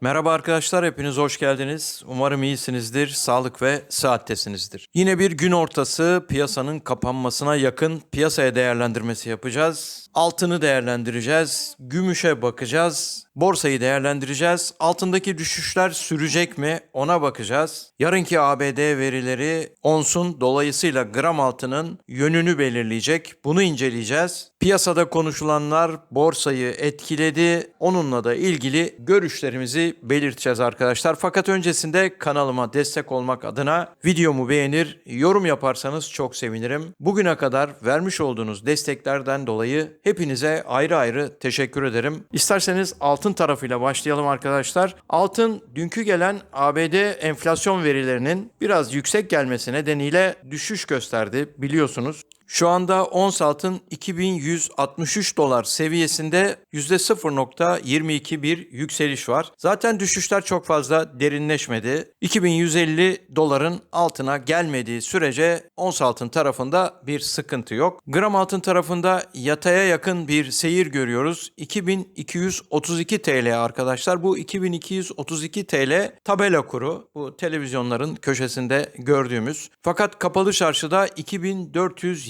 Merhaba arkadaşlar, hepiniz hoş geldiniz. Umarım iyisinizdir, sağlık ve saattesinizdir. Yine bir gün ortası piyasanın kapanmasına yakın piyasaya değerlendirmesi yapacağız. Altını değerlendireceğiz, gümüşe bakacağız, borsayı değerlendireceğiz. Altındaki düşüşler sürecek mi ona bakacağız. Yarınki ABD verileri onsun dolayısıyla gram altının yönünü belirleyecek. Bunu inceleyeceğiz. Piyasada konuşulanlar borsayı etkiledi. Onunla da ilgili görüşlerimizi belirteceğiz arkadaşlar. Fakat öncesinde kanalıma destek olmak adına videomu beğenir, yorum yaparsanız çok sevinirim. Bugüne kadar vermiş olduğunuz desteklerden dolayı hepinize ayrı ayrı teşekkür ederim. İsterseniz altın tarafıyla başlayalım arkadaşlar. Altın dünkü gelen ABD enflasyon verilerinin biraz yüksek gelmesi nedeniyle düşüş gösterdi biliyorsunuz. Şu anda ons altın 2163 dolar seviyesinde %0.22 bir yükseliş var. Zaten düşüşler çok fazla derinleşmedi. 2150 doların altına gelmediği sürece ons altın tarafında bir sıkıntı yok. Gram altın tarafında yataya yakın bir seyir görüyoruz. 2232 TL arkadaşlar. Bu 2232 TL tabela kuru. Bu televizyonların köşesinde gördüğümüz. Fakat kapalı çarşıda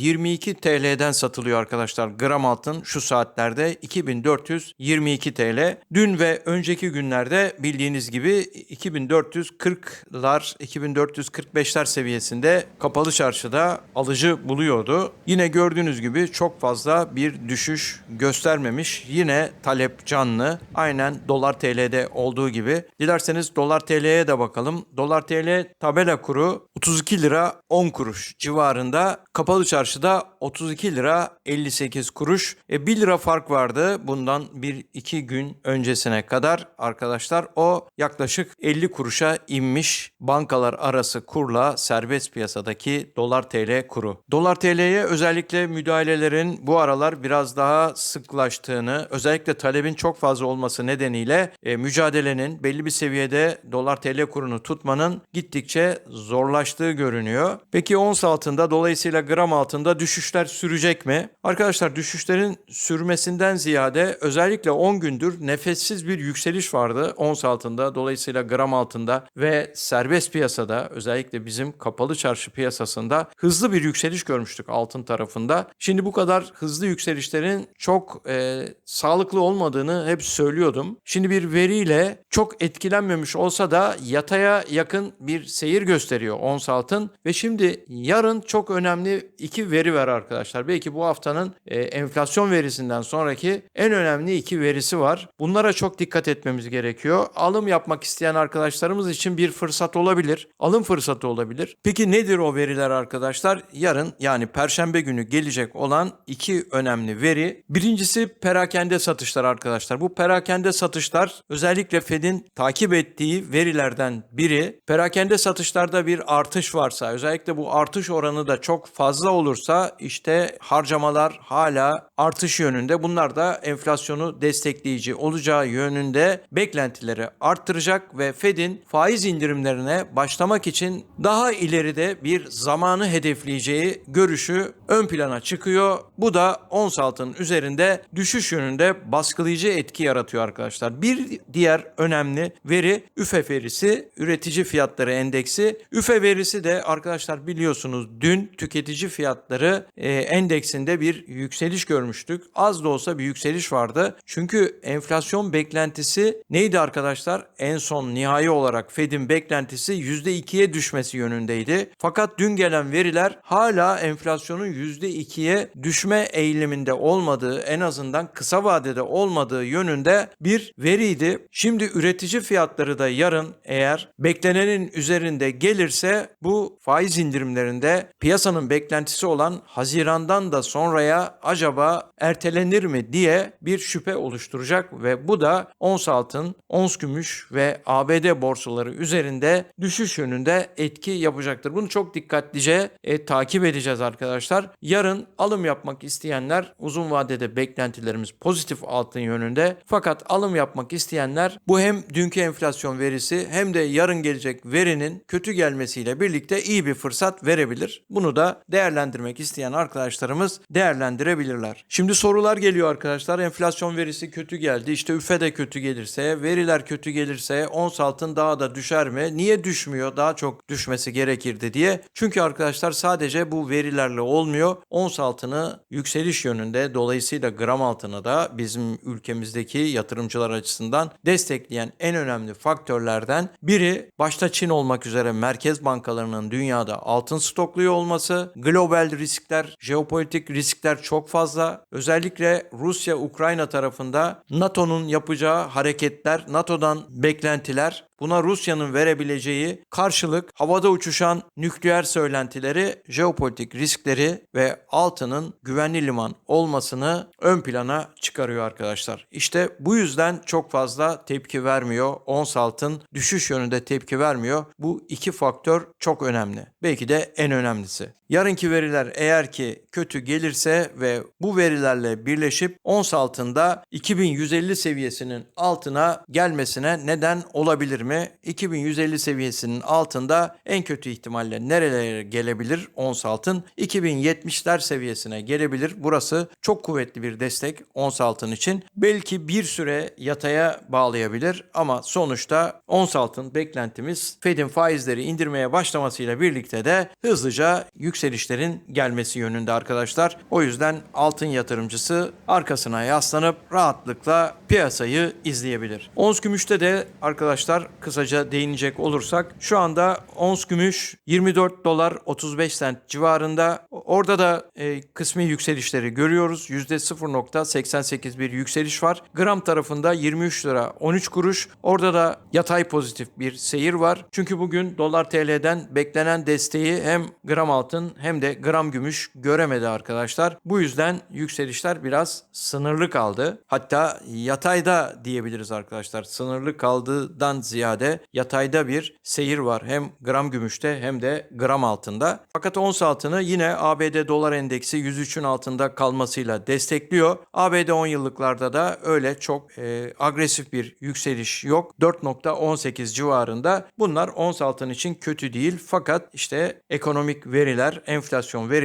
2422 TL'den satılıyor arkadaşlar. Gram altın şu saatlerde 2422 TL. Dün ve önceki günlerde bildiğiniz gibi 2440'lar, 2445'ler seviyesinde kapalı çarşıda alıcı buluyordu. Yine gördüğünüz gibi çok fazla bir düşüş göstermemiş. Yine talep canlı. Aynen dolar TL'de olduğu gibi. Dilerseniz dolar TL'ye de bakalım. Dolar TL tabela kuru 32 lira 10 kuruş civarında. Kapalı çarşıda 32 lira 58 kuruş. E, 1 lira fark vardı bundan 1-2 gün öncesine kadar arkadaşlar. O yaklaşık 50 kuruşa inmiş bankalar arası kurla serbest piyasadaki dolar TL kuru. Dolar TL'ye özellikle müdahalelerin bu aralar biraz daha sıklaştığını, özellikle talebin çok fazla olması nedeniyle e, mücadelenin belli bir seviyede dolar TL kurunu tutmanın gittikçe zorlaştığı görünüyor. Peki ons altında dolayısıyla gram altında düşüşler sürecek mi? Arkadaşlar düşüşlerin sürmesinden ziyade özellikle 10 gündür nefessiz bir yükseliş vardı ons altında dolayısıyla gram altında ve serbest piyasada özellikle bizim kapalı çarşı piyasasında hızlı bir yükseliş görmüştük altın tarafında. Şimdi bu kadar hızlı yükselişlerin çok e, sağlıklı olmadığını hep söylüyordum. Şimdi bir veriyle çok etkilenmemiş olsa da yataya yakın bir seyir gösteriyor ons altın ve şimdi yarın çok önemli iki veri var arkadaşlar. Belki bu haftanın e, enflasyon verisinden sonraki en önemli iki verisi var. Bunlara çok dikkat etmemiz gerekiyor. Alım yapmak isteyen arkadaşlarımız için bir fırsat olabilir. Alım fırsatı olabilir. Peki nedir o veriler arkadaşlar? Yarın yani perşembe günü gelecek olan iki önemli veri. Birincisi perakende satışlar arkadaşlar. Bu perakende satışlar özellikle Fed'in takip ettiği verilerden biri. Perakende satışlarda bir artış varsa özellikle bu artış oranı da çok fazla olursa işte harcamalar hala artış yönünde. Bunlar da enflasyonu destekleyici olacağı yönünde beklentileri arttıracak ve Fed'in faiz indirimlerine başlamak için daha ileride bir zamanı hedefleyeceği görüşü ön plana çıkıyor. Bu da ons altının üzerinde düşüş yönünde baskılayıcı etki yaratıyor arkadaşlar. Bir diğer önemli veri üfe verisi, üretici fiyatları endeksi. Üfe verisi de arkadaşlar biliyorsunuz dün tüketici fiyatları e, endeksinde bir yükseliş görmüştük. Az da olsa bir yükseliş vardı. Çünkü enflasyon beklentisi neydi arkadaşlar? En son nihai olarak Fed'in beklentisi %2'ye düşmesi yönündeydi. Fakat dün gelen veriler hala enflasyonun %2'ye düşme eğiliminde olmadığı, en azından kısa vadede olmadığı yönünde bir veriydi. Şimdi üretici fiyatları da yarın eğer beklenenin üzerinde gelirse bu faiz indirimlerinde piyasanın beklentisi olan Haziran'dan da sonraya acaba ertelenir mi diye bir şüphe oluşturacak ve bu da ons altın, ons gümüş ve ABD borsaları üzerinde düşüş yönünde etki yapacaktır. Bunu çok dikkatlice e, takip edeceğiz arkadaşlar. Yarın alım yapmak isteyenler uzun vadede beklentilerimiz pozitif altın yönünde. Fakat alım yapmak isteyenler bu hem dünkü enflasyon verisi hem de yarın gelecek verinin kötü gelmesiyle birlikte iyi bir fırsat verebilir. Bunu da değerlendirmek isteyen arkadaşlarımız değerlendirebilirler. Şimdi sorular geliyor arkadaşlar. Enflasyon verisi kötü geldi. İşte üfe de kötü gelirse, veriler kötü gelirse ons altın daha da düşer mi? Niye düşmüyor? Daha çok düşmesi gerekirdi diye. Çünkü arkadaşlar sadece bu verilerle olmuyor. Ons altını yükseliş yönünde dolayısıyla gram altını da bizim ülkemizdeki yatırımcılar açısından destekleyen en önemli faktörlerden biri başta Çin olmak üzere merkez bankalarının dünyada altın stokluyor olması, global riskler, jeopolitik riskler çok fazla. Özellikle Rusya-Ukrayna tarafında NATO'nun yapacağı hareketler, NATO'dan beklentiler Buna Rusya'nın verebileceği karşılık havada uçuşan nükleer söylentileri, jeopolitik riskleri ve altının güvenli liman olmasını ön plana çıkarıyor arkadaşlar. İşte bu yüzden çok fazla tepki vermiyor. Ons altın düşüş yönünde tepki vermiyor. Bu iki faktör çok önemli. Belki de en önemlisi. Yarınki veriler eğer ki kötü gelirse ve bu verilerle birleşip ons altında 2150 seviyesinin altına gelmesine neden olabilir mi? 2150 seviyesinin altında en kötü ihtimalle nerelere gelebilir ons altın? 2070'ler seviyesine gelebilir. Burası çok kuvvetli bir destek ons altın için. Belki bir süre yataya bağlayabilir ama sonuçta ons altın beklentimiz Fed'in faizleri indirmeye başlamasıyla birlikte de hızlıca yükselişlerin gelmesi yönünde arkadaşlar. O yüzden altın yatırımcısı arkasına yaslanıp rahatlıkla piyasayı izleyebilir. Ons gümüşte de arkadaşlar kısaca değinecek olursak şu anda ons gümüş 24 dolar 35 sent civarında. Orada da e, kısmi yükselişleri görüyoruz. %0.88 bir yükseliş var. Gram tarafında 23 lira 13 kuruş. Orada da yatay pozitif bir seyir var. Çünkü bugün dolar TL'den beklenen desteği hem gram altın hem de gram gümüş göremedi arkadaşlar. Bu yüzden yükselişler biraz sınırlı kaldı. Hatta yatayda diyebiliriz arkadaşlar. Sınırlı kaldığından ziyade yatayda bir seyir var. Hem gram gümüşte hem de gram altında. Fakat ons altını yine ABD dolar endeksi 103'ün altında kalmasıyla destekliyor. ABD 10 yıllıklarda da öyle çok e, agresif bir yükseliş yok. 4.18 civarında. Bunlar ons altın için kötü değil. Fakat işte ekonomik veriler, enflasyon verileri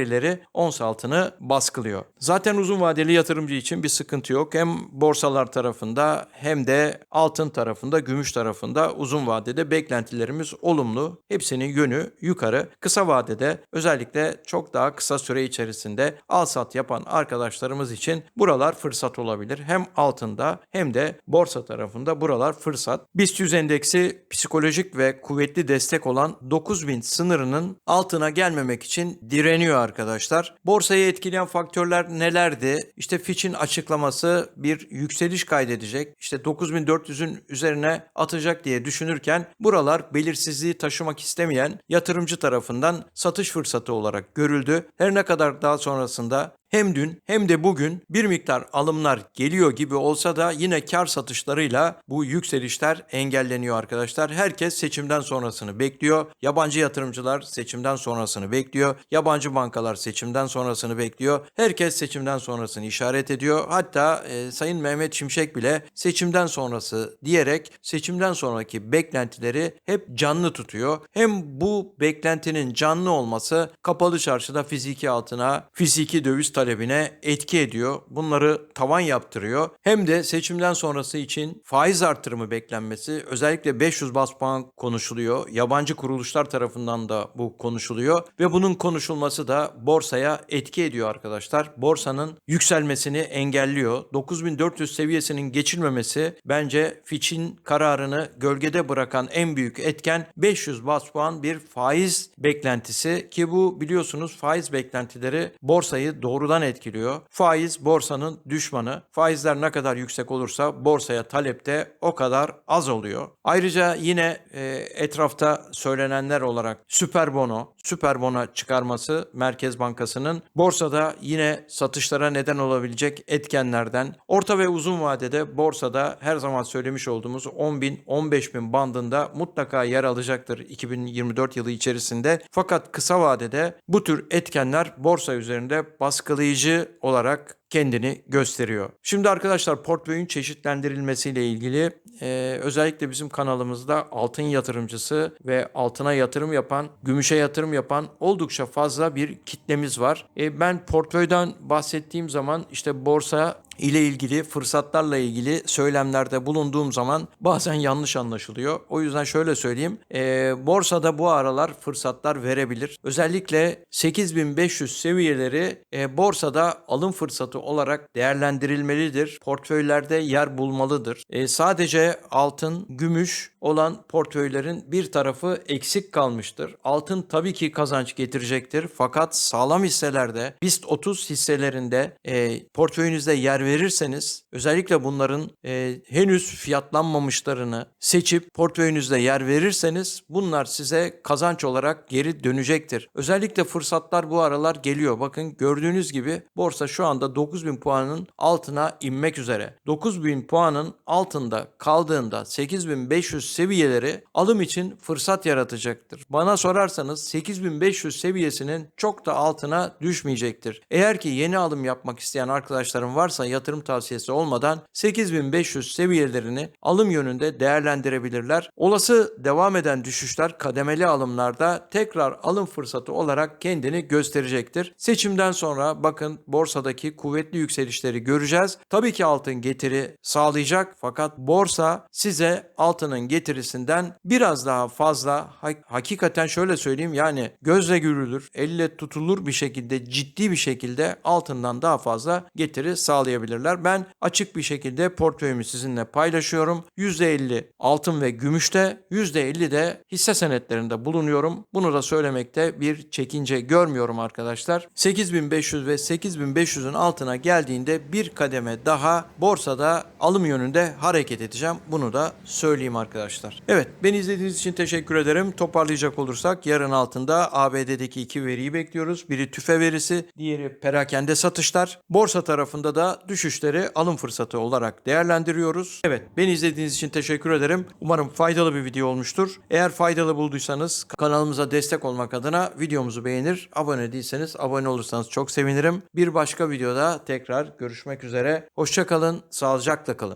ons altını baskılıyor. Zaten uzun vadeli yatırımcı için bir sıkıntı yok. Hem borsalar tarafında hem de altın tarafında, gümüş tarafında uzun vadede beklentilerimiz olumlu. Hepsinin yönü yukarı. Kısa vadede özellikle çok daha kısa süre içerisinde al sat yapan arkadaşlarımız için buralar fırsat olabilir. Hem altında hem de borsa tarafında buralar fırsat. BIST 100 endeksi psikolojik ve kuvvetli destek olan 9000 sınırının altına gelmemek için direniyor arkadaşlar. Borsayı etkileyen faktörler nelerdi? İşte Fitch'in açıklaması bir yükseliş kaydedecek. İşte 9400'ün üzerine atacak diye düşünürken buralar belirsizliği taşımak istemeyen yatırımcı tarafından satış fırsatı olarak görüldü. Her ne kadar daha sonrasında hem dün hem de bugün bir miktar alımlar geliyor gibi olsa da yine kar satışlarıyla bu yükselişler engelleniyor arkadaşlar. Herkes seçimden sonrasını bekliyor. Yabancı yatırımcılar seçimden sonrasını bekliyor. Yabancı bankalar seçimden sonrasını bekliyor. Herkes seçimden sonrasını işaret ediyor. Hatta e, Sayın Mehmet Şimşek bile seçimden sonrası diyerek seçimden sonraki beklentileri hep canlı tutuyor. Hem bu beklentinin canlı olması kapalı çarşıda fiziki altına, fiziki döviz talebine etki ediyor. Bunları tavan yaptırıyor. Hem de seçimden sonrası için faiz artırımı beklenmesi özellikle 500 bas puan konuşuluyor. Yabancı kuruluşlar tarafından da bu konuşuluyor ve bunun konuşulması da borsaya etki ediyor arkadaşlar. Borsanın yükselmesini engelliyor. 9400 seviyesinin geçilmemesi bence Fitch'in kararını gölgede bırakan en büyük etken 500 bas puan bir faiz beklentisi ki bu biliyorsunuz faiz beklentileri borsayı doğrudan etkiliyor. Faiz borsanın düşmanı. Faizler ne kadar yüksek olursa borsaya talep de o kadar az oluyor. Ayrıca yine e, etrafta söylenenler olarak süper bono, süper bono çıkarması Merkez Bankası'nın borsada yine satışlara neden olabilecek etkenlerden. Orta ve uzun vadede borsada her zaman söylemiş olduğumuz 10 bin 15 bin bandında mutlaka yer alacaktır 2024 yılı içerisinde. Fakat kısa vadede bu tür etkenler borsa üzerinde baskılayıcı olarak kendini gösteriyor. Şimdi arkadaşlar portföyün çeşitlendirilmesiyle ilgili e, özellikle bizim kanalımızda altın yatırımcısı ve altına yatırım yapan, gümüşe yatırım yapan oldukça fazla bir kitlemiz var. E, ben portföyden bahsettiğim zaman işte borsa ile ilgili fırsatlarla ilgili söylemlerde bulunduğum zaman bazen yanlış anlaşılıyor. O yüzden şöyle söyleyeyim. E, borsada bu aralar fırsatlar verebilir. Özellikle 8500 seviyeleri e, borsada alım fırsatı olarak değerlendirilmelidir. Portföylerde yer bulmalıdır. E, sadece altın, gümüş olan portföylerin bir tarafı eksik kalmıştır. Altın tabii ki kazanç getirecektir. Fakat sağlam hisselerde BIST 30 hisselerinde e, portföyünüzde yer verirseniz özellikle bunların e, henüz fiyatlanmamışlarını seçip portföyünüzde yer verirseniz bunlar size kazanç olarak geri dönecektir. Özellikle fırsatlar bu aralar geliyor. Bakın gördüğünüz gibi borsa şu anda 9000 puanın altına inmek üzere. 9000 puanın altında kaldığında 8500 seviyeleri alım için fırsat yaratacaktır. Bana sorarsanız 8500 seviyesinin çok da altına düşmeyecektir. Eğer ki yeni alım yapmak isteyen arkadaşlarım varsa yatırım tavsiyesi olmadan 8500 seviyelerini alım yönünde değerlendirebilirler. Olası devam eden düşüşler kademeli alımlarda tekrar alım fırsatı olarak kendini gösterecektir. Seçimden sonra bakın borsadaki kuvvetli yükselişleri göreceğiz. Tabii ki altın getiri sağlayacak fakat borsa size altının getirisinden biraz daha fazla ha- hakikaten şöyle söyleyeyim yani gözle görülür, elle tutulur bir şekilde ciddi bir şekilde altından daha fazla getiri sağlayabilirler. Ben açık bir şekilde portföyümü sizinle paylaşıyorum. %50 altın ve gümüşte, %50 de hisse senetlerinde bulunuyorum. Bunu da söylemekte bir çekince görmüyorum arkadaşlar. 8500 ve 8500'ün altına geldiğinde bir kademe daha borsada alım yönünde hareket edeceğim. Bunu da söyleyeyim arkadaşlar. Evet beni izlediğiniz için teşekkür ederim. Toparlayacak olursak yarın altında ABD'deki iki veriyi bekliyoruz. Biri tüfe verisi, diğeri perakende satışlar. Borsa tarafında da düşüşleri alım fırsatı olarak değerlendiriyoruz. Evet beni izlediğiniz için teşekkür ederim. Umarım faydalı bir video olmuştur. Eğer faydalı bulduysanız kanalımıza destek olmak adına videomuzu beğenir, abone değilseniz abone olursanız çok sevinirim. Bir başka videoda tekrar görüşmek üzere. Hoşçakalın, sağlıcakla kalın.